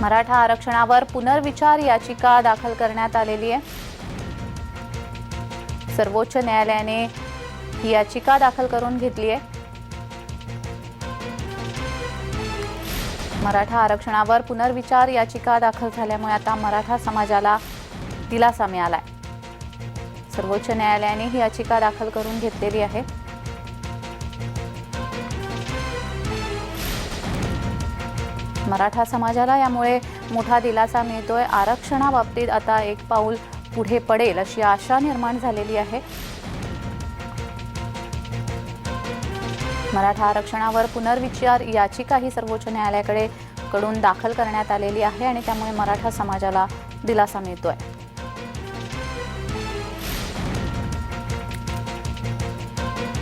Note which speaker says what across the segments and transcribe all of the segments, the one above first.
Speaker 1: मराठा आरक्षणावर पुनर्विचार याचिका दाखल करण्यात आलेली आहे. सर्वोच्च न्यायालयाने ही याचिका दाखल करून घेतली आहे. मराठा आरक्षणावर पुनर्विचार याचिका दाखल झाल्यामुळे आता मराठा समाजाला दिलासा मिळालाय. सर्वोच्च न्यायालयाने ही याचिका दाखल करून घेतलेली आहे. मराठा समाजाला यामुळे मोठा दिलासा मिळतोय. आरक्षणाबाबतीत आता एक पाऊल पुढे पडेल अशी आशा निर्माण झालेली आहे. मराठा आरक्षणावर पुनर्विचार याचिकाही सर्वोच्च न्यायालयाकडे कडून दाखल करण्यात आलेली आहे आणि त्यामुळे मराठा समाजाला दिलासा मिळतोय.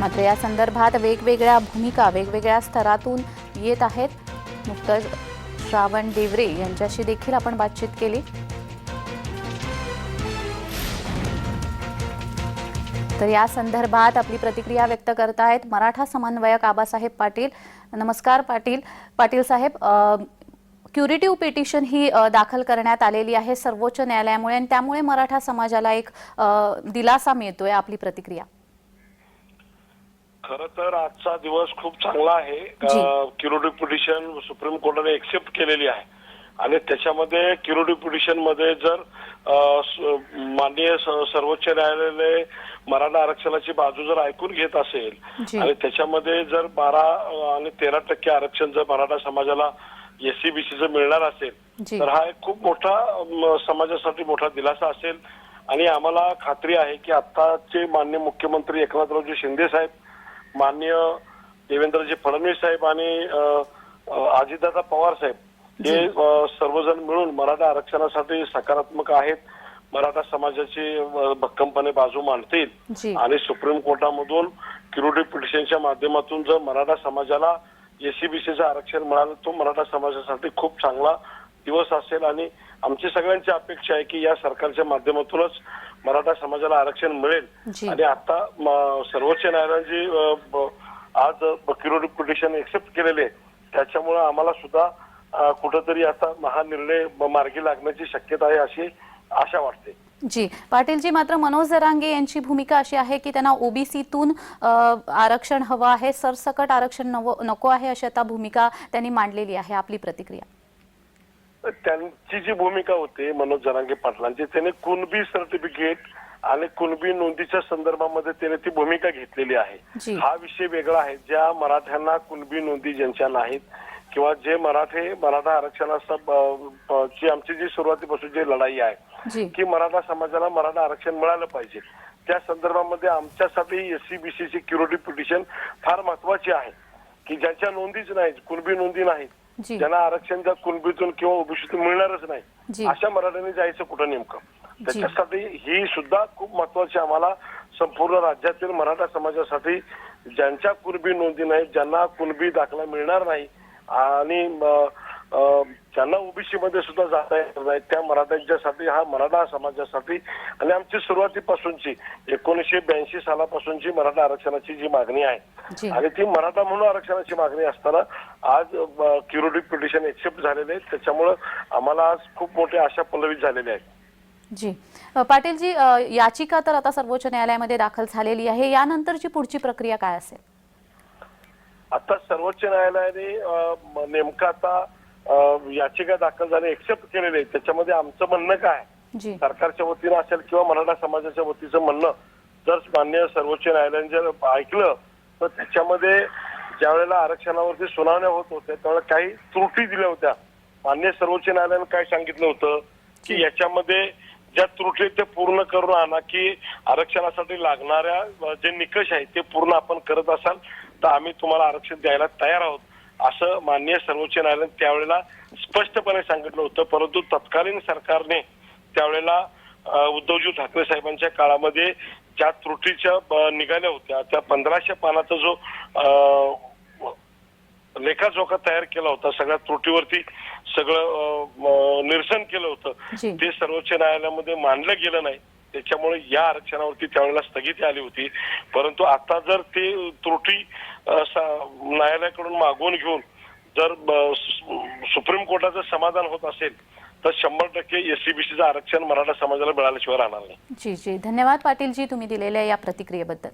Speaker 1: मात्र या संदर्भात वेगवेगळ्या भूमिका वेगवेगळ्या स्तरातून येत आहेत. नुकतंच श्रावण देवरे यांच्याशी देखील आपण बातचीत केली. तर या संदर्भात आपली प्रतिक्रिया व्यक्त करत आहेत मराठा समन्वयक आबासाहेब पाटील. नमस्कार पाटील. पाटील साहेब क्युरेटिव्ह पिटिशन ही दाखल करण्यात आलेली आहे सर्वोच्च न्यायालयामुळे आणि त्यामुळे मराठा समाजाला एक दिलासा मिळतोय आपली प्रतिक्रिया.
Speaker 2: खर तर आजचा दिवस खूप चांगला आहे. क्युरेटिव्ह पिटिशन सुप्रीम कोर्टाने एक्सेप्ट केलेली आहे आणि त्याच्यामध्ये क्युरेटिव्ह पिटिशनमध्ये जर माननीय सर्वोच्च न्यायालयाने मराठा आरक्षणाची बाजू जर ऐकून घेत असेल. आणि त्याच्यामध्ये जर बारा आणि तेरा टक्के आरक्षण जर मराठा समाजाला एससीबीसीचं मिळणार असेल. तर हा एक खूप मोठा समाजासाठी मोठा दिलासा असेल आणि आम्हाला खात्री आहे की आताचे मान्य मुख्यमंत्री एकनाथरावजी शिंदे साहेब माननीय देवेंद्रजी फडणवीस साहेब आणि अजितदादा पवार साहेब हे सर्वजण मिळून मराठा आरक्षणासाठी सकारात्मक आहेत. मराठा समाजाची भक्कमपणे बाजू मांडतील. आणि सुप्रीम कोर्टामधून क्युरेटिव्ह पिटिशनच्या माध्यमातून जर मराठा समाजाला एसीबीसीचं आरक्षण मिळालं तो मराठा समाजासाठी खूप चांगला दिवस असेल. आणि आमची सगळ्यांची अपेक्षा आहे की या सरकारच्या माध्यमातूनच मराठा समाजाला आरक्षण मिळेल. आणि आता सर्वोच्च न्यायालयाने जी आज क्युरेटिव्ह पिटिशन एक्सेप्ट केलेले त्याच्यामुळे आम्हाला सुद्धा कुठंतरी आता हा निर्णय म- मार्गी लागण्याची शक्यता आहे अशी आशा वाटते.
Speaker 1: जी. पाटीलजी मात्र मनोज जरांगे यांची भूमिका अशी आहे की त्यांना ओबीसीतून आरक्षण हवं आहे सरसकट आरक्षण नको आहे अशी आता भूमिका त्यांनी मांडलेली आहे आपली प्रतिक्रिया.
Speaker 2: त्यांची जी भूमिका होती मनोज जरांगे पाटलांची त्याने कुणबी सर्टिफिकेट आणि कुणबी नोंदीच्या संदर्भामध्ये त्याने ती भूमिका घेतलेली. आहे. हा विषय वेगळा आहे. ज्या मराठ्यांना कुणबी नोंदी ज्यांच्या नाहीत किंवा जे मराठे मराठा आरक्षणाचा ब- ब- आमची जी सुरुवातीपासून जी लढाई आहे की मराठा समाजाला मराठा आरक्षण मिळालं पाहिजे. त्या संदर्भामध्ये आमच्यासाठी एससीबीसीची क्युरेटिव्ह पिटिशन फार महत्वाची आहे की ज्यांच्या नोंदीच नाहीत कुणबी नोंदी नाहीत ज्यांना आरक्षण त्या कुणबीतून किंवा ओबीसीतून मिळणारच. नाही अशा मराठ्यांनी जायचं कुठं नेमकं? त्याच्यासाठी ही सुद्धा खूप महत्वाची आम्हाला संपूर्ण राज्यातील मराठा समाजासाठी ज्यांच्या कुणबी नोंदी नाही ज्यांना कुणबी दाखला मिळणार नाही आणि ज्यांना ओबीसी मध्ये सुद्धा जाता येणार नाही. त्या मराठ्यांच्यासाठी हा मराठा समाजासाठी आणि आमची सुरुवातीपासूनची एकोणीसशे ब्याऐंशी सालापासूनची मराठा आरक्षणाची जी मागणी आहे. आणि ती मराठा म्हणून आरक्षणाची मागणी असताना आज क्युरेटिव्ह पिटिशन एक्सेप्ट झालेले आहे त्याच्यामुळं आम्हाला आज खूप मोठ्या आशा पल्लवित झालेल्या आहेत
Speaker 1: जी. पाटीलजी याचिका तर आता सर्वोच्च न्यायालयामध्ये दाखल झालेली आहे. यानंतरची पुढची प्रक्रिया काय असेल?
Speaker 2: आता सर्वोच्च न्यायालयाने नेमकं आता याचिका दाखल झाली एक्सेप्ट केलेली आहे. त्याच्यामध्ये आमचं म्हणणं काय? सरकारच्या वतीनं असेल किंवा मराठा समाजाच्या वतीचं म्हणणं जर मान्य सर्वोच्च न्यायालयाने जर ऐकलं तर त्याच्यामध्ये ज्या वेळेला आरक्षणावरती सुनावण्या होत होत्या त्यावेळेला काही त्रुटी दिल्या होत्या. मान्य सर्वोच्च न्यायालयाने काय सांगितलं होतं? की याच्यामध्ये ज्या त्रुटी आहेत ते पूर्ण करून आणा की आरक्षणासाठी लागणाऱ्या जे निकष आहेत ते पूर्ण आपण करत असाल तर आम्ही तुम्हाला आरक्षण द्यायला तयार आहोत. असं माननीय सर्वोच्च न्यायालयाने त्यावेळेला स्पष्टपणे सांगितलं होतं परंतु तत्कालीन सरकारने त्यावेळेला उद्धवजी ठाकरे साहेबांच्या काळामध्ये ज्या त्रुटीच्या निघाल्या होत्या त्या पंधराशे पानाचा जो लेखाजोखा तयार केला होता सगळ्या त्रुटीवरती सगळं निरसन केलं होतं. ते सर्वोच्च न्यायालयामध्ये मानलं गेलं नाही त्याच्यामुळे या आरक्षणावरती त्यावेळेला स्थगिती आली होती. परंतु आता जर ते त्रुटी न्यायालयाकडून मागवून घेऊन जर सुप्रीम कोर्टाचं समाधान होत असेल तर शंभर टक्के एससीबीसीचं आरक्षण मराठा समाजाला मिळाल्याशिवाय राहणार नाही.
Speaker 1: जी जी. धन्यवाद पाटीलजी तुम्ही दिलेल्या या प्रतिक्रियेबद्दल.